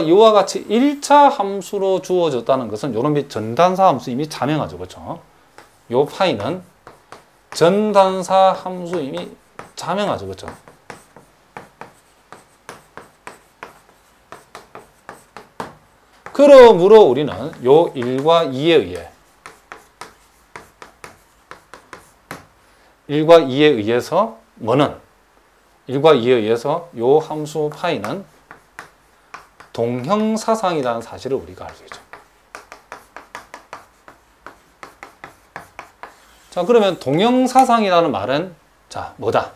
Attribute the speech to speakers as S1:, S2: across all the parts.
S1: 이와 같이 1차 함수로 주어졌다는 것은 요놈이 전단사 함수 이미 자명하죠. 그렇죠? 요 파이는 전단사 함수 이미 자명하죠. 그렇죠? 그러므로 우리는 요 1과 2에 의해 1과 2에 의해서 뭐는 1과 2에 의해서 요 함수 파이는 동형사상이라는 사실을 우리가 알수 있죠. 자, 그러면 동형사상이라는 말은 자, 뭐다?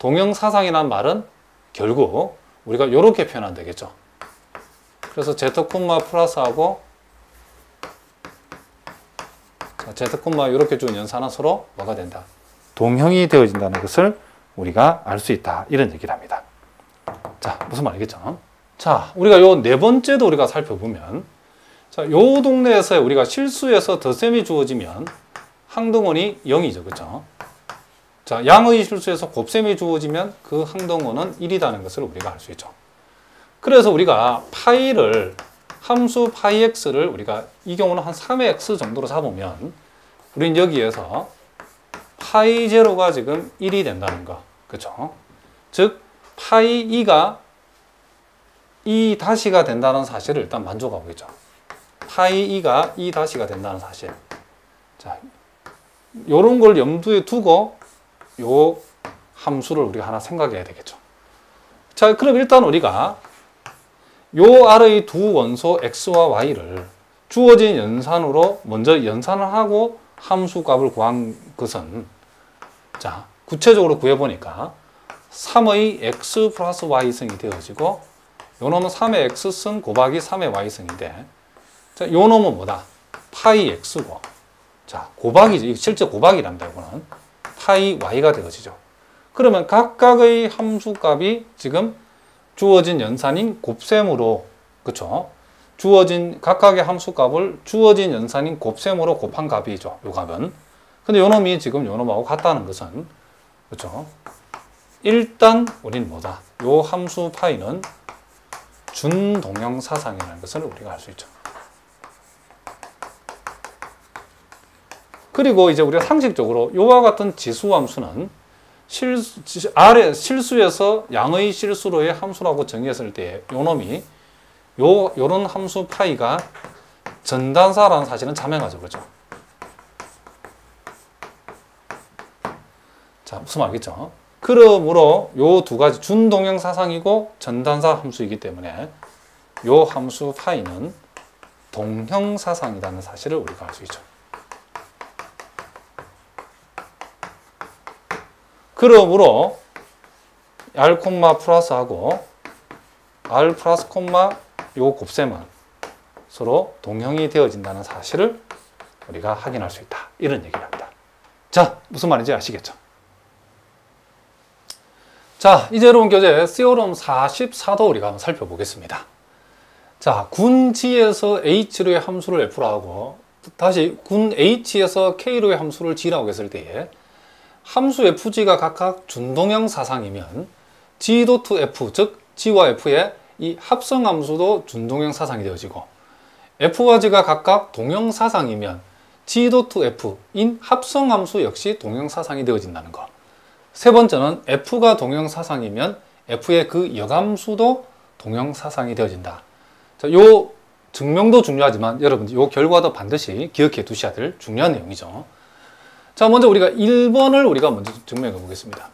S1: 동형사상이라는 말은 결국 우리가 이렇게 표현하면 되겠죠. 그래서 제트 콤마 플러스하고 자, 제트 콤마 이렇게 준 연산은 서로 뭐가 된다? 동형이 되어진다는 것을 우리가 알 수 있다. 이런 얘기를 합니다. 자, 무슨 말이겠죠? 자, 우리가 요 네 번째도 우리가 살펴보면 자, 요 동네에서 우리가 실수해서 덧셈이 주어지면 항동원이 0이죠. 그렇죠? 자, 양의 실수에서 곱셈이 주어지면 그 항동원은 1이라는 것을 우리가 알 수 있죠. 그래서 우리가 파이를 함수 파이 x를 우리가 이 경우는 한 3의 x 정도로 잡으면 우린 여기에서 파이 제로가 지금 1이 된다는 거. 그렇죠? 즉 파이 2가 2 다시가 된다는 사실을 일단 만족하고 있죠. 파이 2가 2 다시가 된다는 사실. 자, 요런 걸 염두에 두고 요 함수를 우리가 하나 생각해야 되겠죠. 자, 그럼 일단 우리가 요 아래의 두 원소 x와 y를 주어진 연산으로 먼저 연산을 하고 함수 값을 구한 것은 자, 구체적으로 구해보니까 3의 x 플러스 y승이 되어지고 요 놈은 3의 x승 곱하기 3의 y승인데 자, 요 놈은 뭐다? 파이 x고 자, 곱하기지. 실제 곱하기란다, 이거는. 파이 y가 되어지죠. 그러면 각각의 함수 값이 지금 주어진 연산인 곱셈으로, 그쵸? 주어진, 각각의 함수 값을 주어진 연산인 곱셈으로 곱한 값이죠. 요 값은. 근데 요 놈이 지금 요 놈하고 같다는 것은, 그쵸? 일단, 우리는 뭐다? 요 함수 파이는 준동형 사상이라는 것을 우리가 알 수 있죠. 그리고 이제 우리가 상식적으로 요와 같은 지수 함수는 실수, 아래 실수에서 양의 실수로의 함수라고 정의했을 때 요놈이 요 요런 함수 파이가 전단사라는 사실은 자명하죠. 그렇죠? 자, 무슨 말이겠죠? 그러므로 요 두 가지 준동형 사상이고 전단사 함수이기 때문에 요 함수 파이는 동형 사상이라는 사실을 우리가 알 수 있죠. 그러므로 R 콤마 플러스하고 R 플러스 콤마 요 곱셈은 서로 동형이 되어진다는 사실을 우리가 확인할 수 있다. 이런 얘기를 합니다. 자, 무슨 말인지 아시겠죠? 자, 이제로운 교재 세오럼 44도 우리가 한번 살펴보겠습니다. 자, 군 G에서 H로의 함수를 F로 하고 다시 군 H에서 K로의 함수를 G라고 했을 때에 함수 fg가 각각 준동형 사상이면 g도 to f, 즉 g와 f의 이 합성 함수도 준동형 사상이 되어지고 f와 g가 각각 동형 사상이면 g도 to f인 합성 함수 역시 동형 사상이 되어진다는 것. 세 번째는 f가 동형 사상이면 f의 그 역함수도 동형 사상이 되어진다. 자, 요 증명도 중요하지만 여러분들 요 결과도 반드시 기억해 두셔야 될 중요한 내용이죠. 자, 먼저 우리가 1번을 우리가 먼저 증명해 보겠습니다.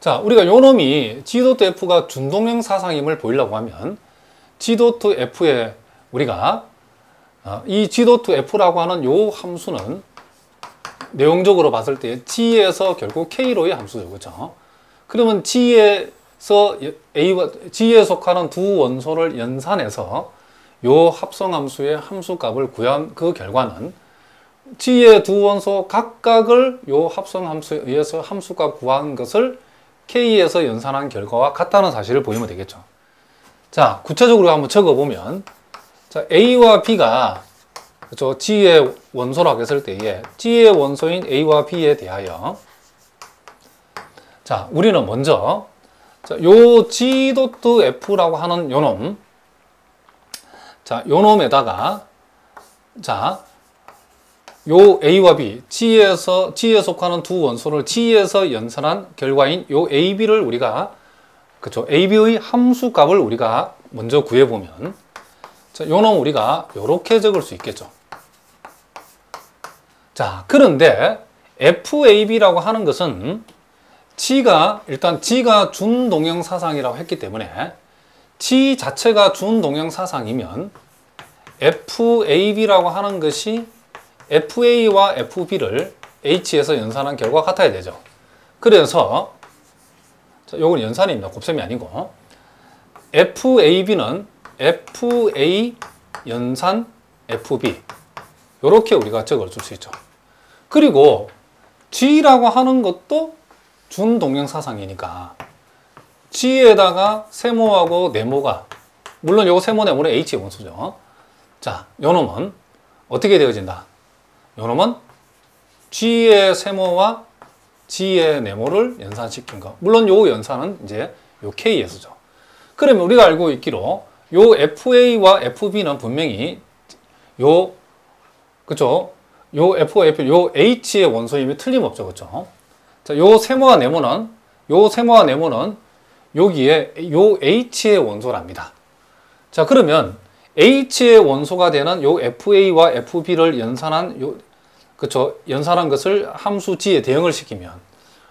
S1: 자, 우리가 요 놈이 G.F가 F가 준동형 사상임을 보이려고 하면 G.F에 우리가 어, 이 G.F라고 하는 요 함수는 내용적으로 봤을 때 G에서 결국 K로의 함수죠. 그렇죠? 그러면 G에서 A와 G에 속하는 두 원소를 연산해서 요 합성함수의 함수값을 구한 그 결과는 G의 두 원소 각각을 요 합성함수에 의해서 함수값 구한 것을 K에서 연산한 결과와 같다는 사실을 보이면 되겠죠. 자, 구체적으로 한번 적어보면 자, A와 B가 그렇죠? G의 원소라고 했을 때에 G의 원소인 A와 B에 대하여 자, 우리는 먼저 자, 요 G 도트 F라고 하는 요 놈. 자, 요 놈에다가 자, 요 A와 B, G에서 G에 속하는 두 원소를 G에서 연산한 결과인 요 AB를 우리가 그쵸 AB의 함수 값을 우리가 먼저 구해 보면 자, 요놈 우리가 요렇게 적을 수 있겠죠. 자, 그런데 FAB라고 하는 것은 G가 일단 G가 준동형 사상이라고 했기 때문에 G 자체가 준동형 사상이면 FAB라고 하는 것이 FA와 FB를 H에서 연산한 결과 같아야 되죠. 그래서 자, 요건 연산입니다. 곱셈이 아니고 FAB는 FA 연산 FB 이렇게 우리가 적어줄 수 있죠. 그리고 G라고 하는 것도 준동형 사상이니까 G에다가 세모하고 네모가 물론 요 세모 네모는 H의 원소죠. 자, 요 놈은 어떻게 되어진다? 요 놈은 G의 세모와 G의 네모를 연산시킨 거. 물론 요 연산은 이제 요 K에서죠. 그러면 우리가 알고 있기로 요 FA와 FB는 분명히 요 그죠? 요 F와 F, 요 H의 원소임이 틀림없죠. 그죠? 자, 요 세모와 네모는 요 세모와 네모는 여기에 요 H의 원소랍니다. 자, 그러면 H의 원소가 되는 요 FA와 FB를 연산한 요 그쵸 연산한 것을 함수 G에 대응을 시키면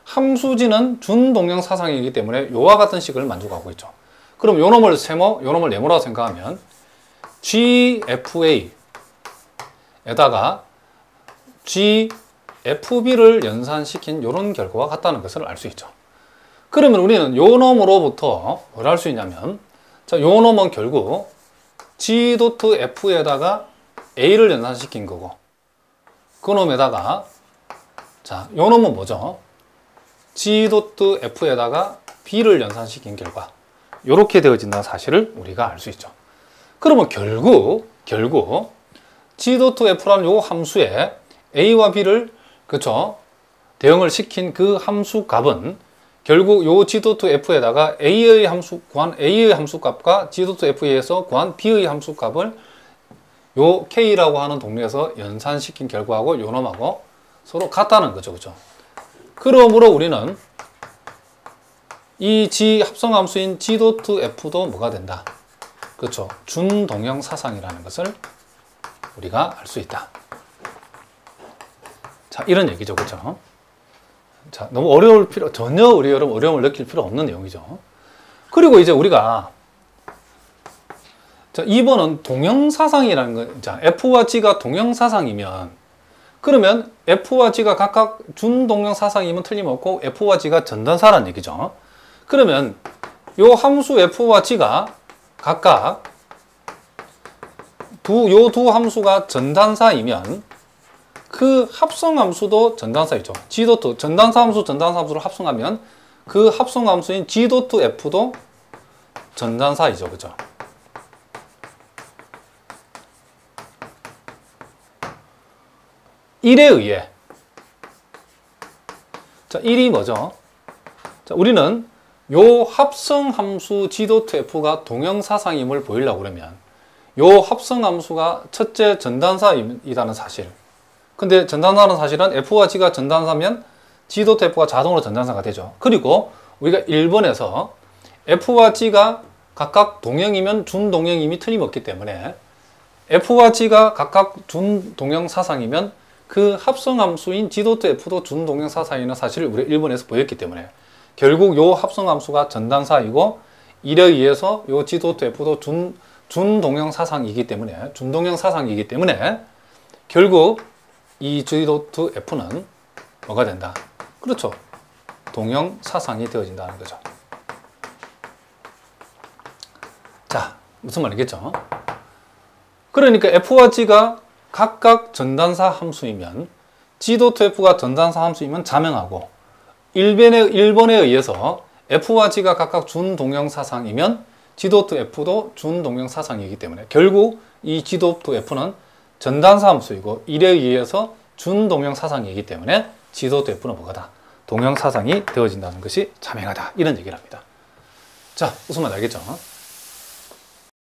S1: 함수 G는 준동형 사상이기 때문에 요와 같은 식을 만족하고 있죠. 그럼 요 놈을 세모, 요 놈을 네모라고 생각하면 GFA에다가 GFB를 연산시킨 이런 결과가 같다는 것을 알 수 있죠. 그러면 우리는 요 놈으로부터 뭘 할 수 있냐면 자, 요 놈은 결국 G.F에다가 A를 연산시킨 거고 그 놈에다가 자, 요 놈은 뭐죠? G.F에다가 B를 연산시킨 결과 이렇게 되어진다는 사실을 우리가 알 수 있죠. 그러면 결국 결국 G.F라는 요 함수에 A와 B를 그쵸 대응을 시킨 그 함수 값은 결국 요 G.F에다가 A의 함수 구한 A의 함수 값과 G.F에서 구한 B의 함수 값을 요 K라고 하는 동네에서 연산시킨 결과하고 요 놈하고 서로 같다는 거죠. 그죠? 그러므로 우리는 이 G 합성함수인 G.F도 뭐가 된다? 그렇죠. 준동형 사상이라는 것을 우리가 알 수 있다. 자, 이런 얘기죠. 그렇죠? 자, 너무 어려울 필요, 전혀 우리 여러분 어려움을 느낄 필요 없는 내용이죠. 그리고 이제 우리가 자, 2번은 동형사상이라는 거, 자, F와 G가 동형사상이면 그러면 F와 G가 각각 준동형사상이면 틀림없고 F와 G가 전단사란 얘기죠. 그러면 요 함수 F와 G가 각각 두, 요 두 함수가 전단사이면 그 합성 함수도 전단사이죠. G.2 전단사 함수 전단사 함수를 합성하면 그 합성 함수인 G.F도 전단사이죠. 그죠? 일에 의해 자, 1이 뭐죠? 자, 우리는 요 합성 함수 G.F가 동형사상임을 보이려고 그러면 요 합성 함수가 첫째 전단사이라는 사실 근데 전단사는 사실은 F와 G가 전단사면 G.F가 자동으로 전단사가 되죠. 그리고 우리가 1번에서 F와 G가 각각 동형이면 준동형임이 틀림없기 때문에 F와 G가 각각 준동형 사상이면 그 합성함수인 G.F도 준동형 사상이라는 사실을 우리 1번에서 보였기 때문에 결국 요 합성함수가 전단사이고 이에 의해서 요 G.F도 준, 준동형 사상이기 때문에 준동형 사상이기 때문에 결국 이 G.F는 뭐가 된다? 그렇죠. 동형 사상이 되어진다는 거죠. 자, 무슨 말이겠죠? 그러니까 F와 G가 각각 전단사 함수이면 G.F가 전단사 함수이면 자명하고 1번에, 1번에 의해서 F와 G가 각각 준동형 사상이면 G.F도 준동형 사상이기 때문에 결국 이 G.F는 전단사 함수이고 이에 의해서 준동형 사상이기 때문에 지도 F는 뭐가다? 동형 사상이 되어진다는 것이 자명하다. 이런 얘기를 합니다. 자, 무슨 말 알겠죠?